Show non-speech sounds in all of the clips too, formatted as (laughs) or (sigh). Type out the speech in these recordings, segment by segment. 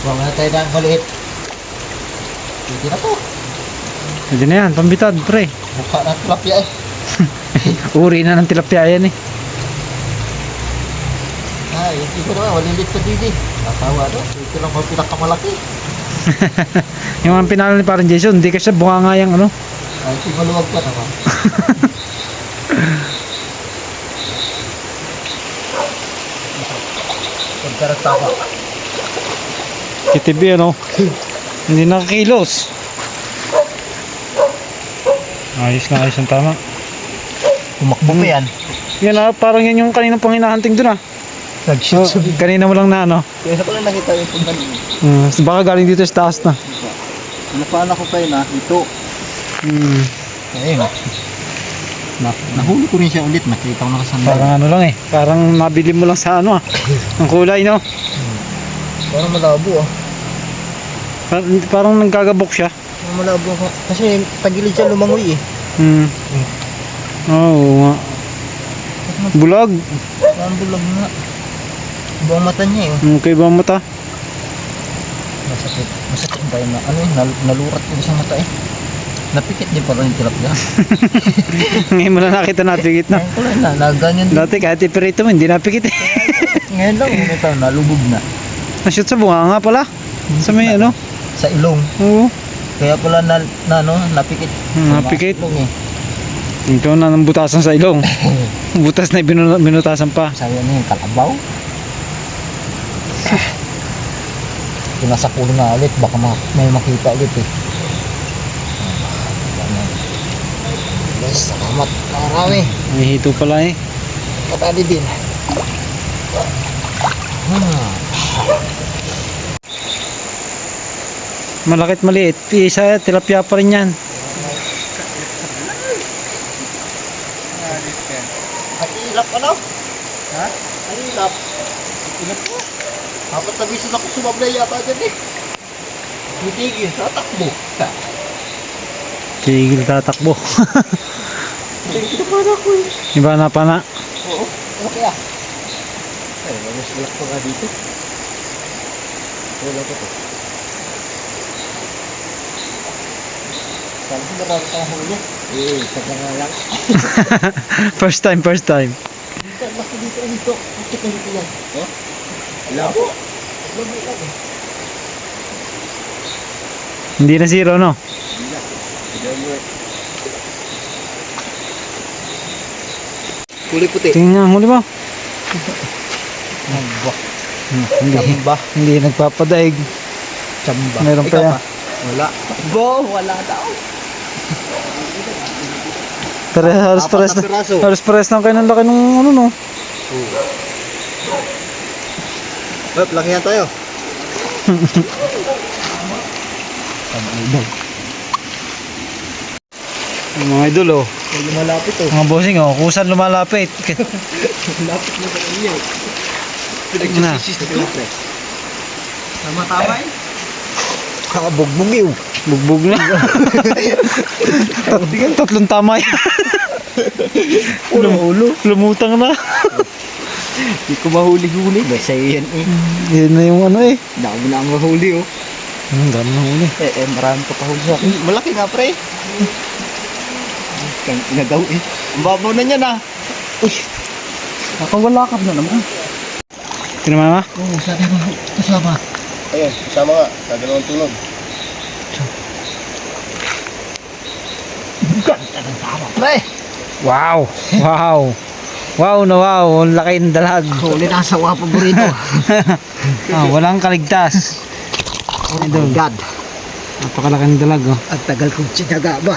Huwag na tayo ng maliit. Pwede na to. Pwede na yan, pambitad, pre. Mukha ng tilapia eh. (laughs) Uri na ng tilapia yan eh. Ay, hindi ko naman. Malilit pa din eh. Natawa no? Ito lang ang pinakamalaki. (laughs) Yung mga pinalo ni parang Jason, hindi kasi bunga nga yung ano. Ay, ito maluwag pa naman. (laughs) Pagkaratawa. KTB ano. hindi nakakilos. Ayos na ayos ang tama. Tumakbo pa yan. Yan ah, parang yan yung kanina pang hinahunting dun ah. Nag-shoot Oh, sa kanina mo lang na ano. Kaya ko lang nakita yung punta niyo. Hmm, baka galing dito sa taas na. Napala ko kayo na ito. Hmm, Ayun. Na, nahuli ko rin siya ulit. Nakita ko na kasama. parang ano lang eh. Parang nabili mo lang sa ano ah. Ang kulay no. Parang malabo ah. Parang, parang nagkagabok siya. Malabo ako. Kasi tagilid siya lumangoy eh. Hmm. Oo nga. Bulag. Parang bulag nga. Buong mata niya eh. Okay ba ang mata? Masakit. Masakit ba yun? Ano eh? Nal nalurat ko sa mata eh. Napikit din pala yung tilapia. (laughs) Ngayon mo na nakita napikit na. Ngayon ko lang na. Naganyan din. Dati kahit iperito mo, hindi napikit eh. Ngayon lang. Ito, (laughs) nalubog na. Nashoot sa bunga nga pala. Sa may ano. Sa ilong. Oo. Kaya pala na, na ano, napikit. Hmm, napikit. Sa ilong eh. Ikaw na ng butasan sa ilong. (laughs) Butas na binuna- binutasan pa. Sabi ano yung kalabaw. Pinasapulo na ulit. Baka ma may makita ulit eh. Guys, salamat. Marami. May hito pala eh. Patali din. Hmm. Malakit maliit. Isa tilapia pa rin yan. Ilap ano? Ha? Ang ilap. Ilap ko. Apat na bisis ako sumablay yata dyan eh. Titigil, tatakbo. Tigil tatakbo. Tigil pa na ako eh. Iba na pa na. Oo, ano kaya? Ay, mas malak pa nga dito. Wala to. Sabi ko marami huli. Eh, nga lang. (laughs) first time, first time. Dito, basta dito, dito. Bakit na dito yan? Oh? Wala po. Wala lang. Hindi na zero no? Huli puti. Tingnan nga, huli mo. Nagba. Hmm, hindi. Chamba. Hindi nagpapadaig. Chamba. Meron pa yan. Wala. Bo, wala daw. Pero halos Apat pares na piraso. Halos pares lang kayo ng laki nung ano no. Wep, laki yan tayo. (laughs) Mga idol oh. Medyo malapit oh. Mga bossing oh, kusan lumalapit. (laughs) Malapit na sa inyo. Na. Tama tama eh. Kakabugbog yun. Bugbog na. (laughs) Tat tatlong tama yan. (laughs) Ulo, ulo. Lumutang na. Hindi ko mahuli-huli. Ba sa'yo yan eh. Yan na yung ano eh. Dami na ang mahuli oh. Hmm, dami na huli. Eh, eh, marami pa pahuli sa akin. Malaki nga pre. Kang inagaw eh. Ang babaw na niyan ah. Uy. Nakawalakap na naman. Tinama ma? Oo, oh, sabi mo kasama. Ayun, kasama nga, sa dalawang tunog. Pre! Wow! Wow! Wow na wow! Ang laki ng dalag. Huli na sa wapo burrito. (laughs) Ah, walang kaligtas. oh my God. Napakalaki ng dalag oh. Ang tagal kong tsinaga ba?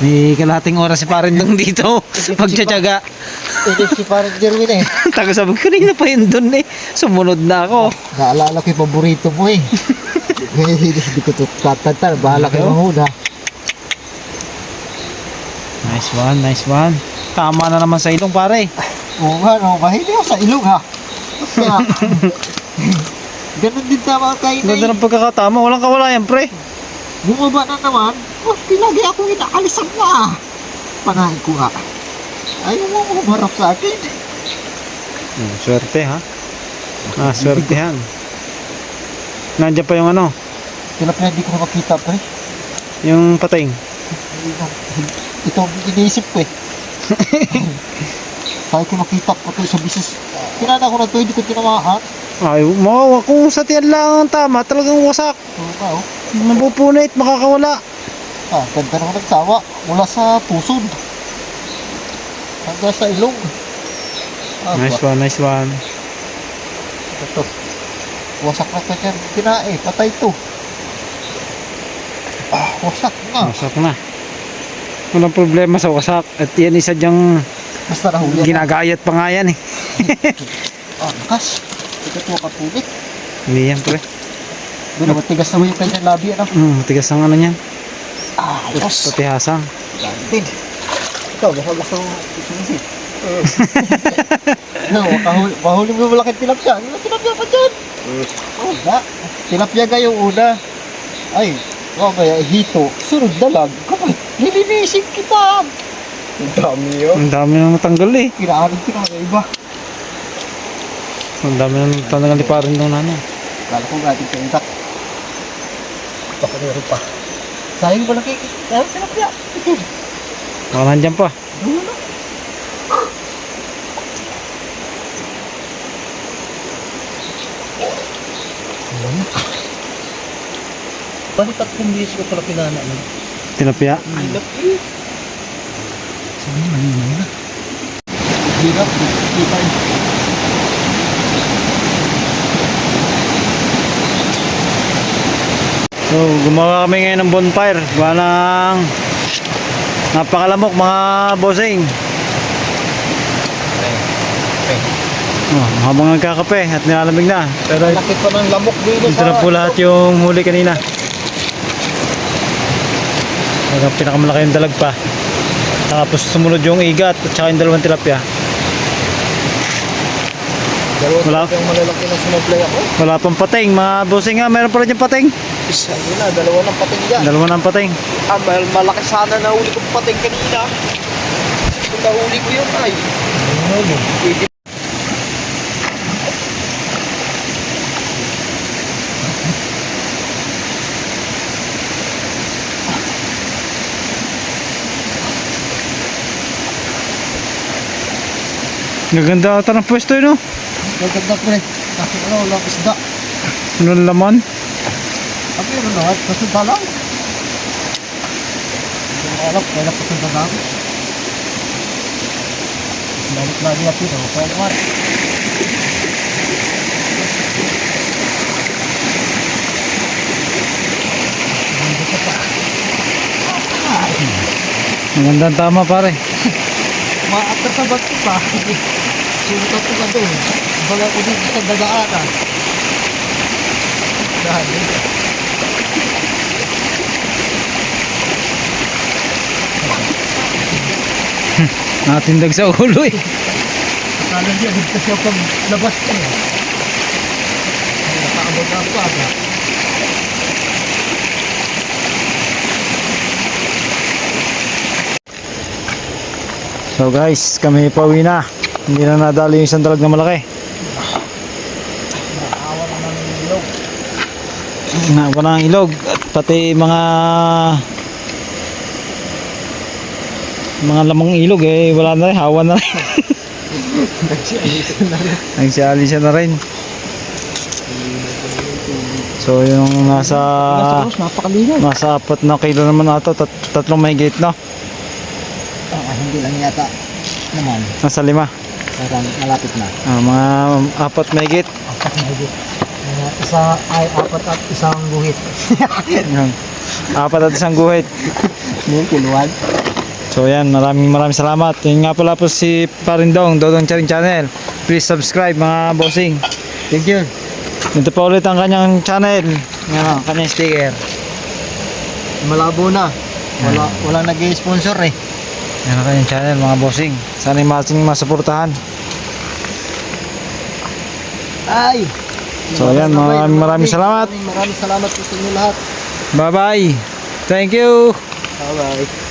May kalating oras si parin dong dito. Pagtsatsaga. Ito si parang Jerwin eh. (laughs) Taga sabi ko, kanina pa yun dun eh. Sumunod na ako. Naalala ko yung paborito mo eh. Ngayon (laughs) hindi ko ito tatantan. Bahala kayo mahuna. Nice one, nice one. Tama na naman sa ilong pare. Oo nga, no, kahit ako sa ilong ha. Kaya, (laughs) ganun din tama kayo na Ganda ng pagkakatama. Walang kawalayan pre. Bumaba na naman. Oh, pinagi akong inaalisan na. Panahin ko nga. Ayaw mo umarap sa akin. Hmm, swerte ha. Ah, swerte yan. Nandiyan pa yung ano, Tilapia hindi ko na makita pre. yung pating. Ito ang iniisip ko eh. (laughs) Sabi ko nakita ko ito sa business. Kinana ko na ito, hindi ko tinamaan. Ay, mo, kung sa tiyan lang ang tama, talagang wasak. Oo ka oh. Mapupunit, makakawala. Ah, ganda naman nagsawa. Mula sa pusod. Hanggang sa ilong. Ah, Nice one, nice one. Ito. Wasak na ka dyan. Kinae. Patay to. Ah, wasak na. Wasak na. Walang problema sa wasak. At yan isa dyang Basta nahuli. na. ginagayat pa nga yan eh. (laughs) Ah, lakas. Ito po kapulit. Hindi yan pre. Doon naman tigas naman yung kanyang labi. Ano? Hmm, tigas ang ano niyan. Ah, ayos. Patihasang. Din. Ikaw, baka gusto mo isinisi. (laughs) no, makahuli, mahuli mo malaki tilapia. Ano tilapia pa dyan? Oh, na. Tilapia nga yung una. Ay, mamaya hito. Sunod na lang. Kapag lilinisin kita. Ang dami yun. Ang dami nang natanggal eh. Kinaanin ko na iba. Ang dami nang natanggal ni parin nung nana. Kala ko natin sa itak. Baka meron pa. Sayang ba laki? Sayang tilapia. Ito. Baka nandyan pa. Na. Bakit tatlong beses ko pala pinana no? Tilapia. Ay, laki. Sabi malinaw na. Hirap, kita eh. So, gumawa kami ngayon ng bonfire. Gawa ng napakalamok mga bossing. Oh, habang nagkakape at nilalamig na. Pero Laki pa ng lamok dito ito na po lahat yung huli kanina. Hanggang pinakamalaki yung dalag pa. Tapos sumunod yung igat at saka yung dalawang tilapia. Dalawa Wala. yung malalaki na sumablay ako. Wala pang pating. Mga bossing nga, meron pa rin yung pating. Isa yun na, dalawa ng pating dyan. Dalawa ng pating. Ah, mal- malaki sana na uli kong pating kanina. Kung nahuli ko yun ay. Pwede. Gaganda ata ng pwesto yun, no? Maganda pre. Kasi ano, walang isda. Ano ang laman? Sabi ano na, kasunta lang. Alam, kaya kasunta lang. Balik lagi natin, oh. Kaya naman. Maganda ang tama pare. Maatar sa ba't ko pa. Sunod ko na doon. Baga ko dito sa dadaanan. Dahil. Natindag sa ulo eh. Akala niya, dito siya pag labas ko. Ay, nakaabot na aga. So guys, kami pauwi na. Hindi na nadali yung isang dalag na malaki. Naawa naman ng ilog. Naawa na ang ilog at pati mga mga lamang ilog eh wala na rin, hawa na rin. (laughs) Nagsialisa na rin. So yung nasa Nasa apat na kilo naman ata, tat tatlong mahigit no? Ah, hindi lang yata naman. Nasa lima. Parang malapit na. Ah, mga apat mahigit. Apat na higit. Mga isa ay apat at isang guhit. Apat at isang guhit. Yung kiluan. So yan, maraming maraming salamat. Yun nga pala po si Parindong, Dodong Charing Channel. Please subscribe mga bossing. Thank you. Ito pa ulit ang kanyang channel. Ang kanyang sticker. Malabo na. Wala, wala nag-sponsor eh. Yan ang kanyang channel mga bossing. Sana yung masing masuportahan. Ay! So yan, maraming maraming salamat. Maraming salamat po sa inyo lahat. Bye bye. Thank you. Bye-bye.